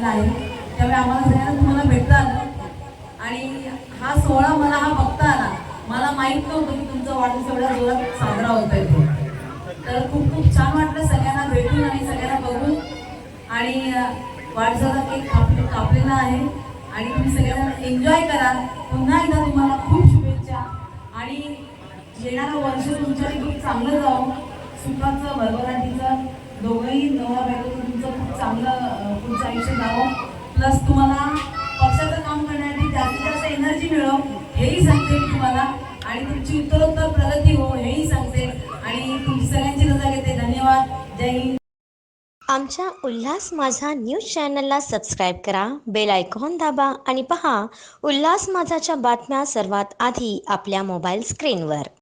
झालेला आहे. त्यामुळे आम्हाला सगळ्यांना तुम्हाला भेटता आलं. आणि हा सोहळा मला हा बघता आला. मला माहीत नव्हतं की तुमचा वाढदिवस एवढ्या जोरात साजरा होतोय तो. तर खूप खूप छान वाटलं सगळ्यांना भेटून आणि सगळ्यांना बघून. आणि वाढदिवसाचा केक कापले कापलेला आहे. आणि तुम्ही सगळ्यांना एन्जॉय करा. पुन्हा एकदा तुम्हाला खूप शुभेच्छा. आणि येणारं वर्ष तुमच्यासाठी खूप चांगलं जावं. सुखाचं भरभराटीचं. दोघंही नवा बायको तुमचं खूप चांगलं पुढचं आयुष्य जावं. प्लस तुम्हाला पक्षाचं काम करण्यासाठी जास्तीत जास्त एनर्जी मिळव हेही सांगते मी तुम्हाला. आणि तुमची उत्तरोत्तर प्रगती हो हेही सांगते. आणि तुमची सगळ्यांची रजा घेते. धन्यवाद. जय हिंद. आमच्या उल्हास माझा न्यूज चॅनलला सबस्क्राईब करा बेल आयकॉन दाबा आणि पहा उल्हास माझाच्या बातम्या सर्वात आधी आपल्या मोबाईल स्क्रीनवर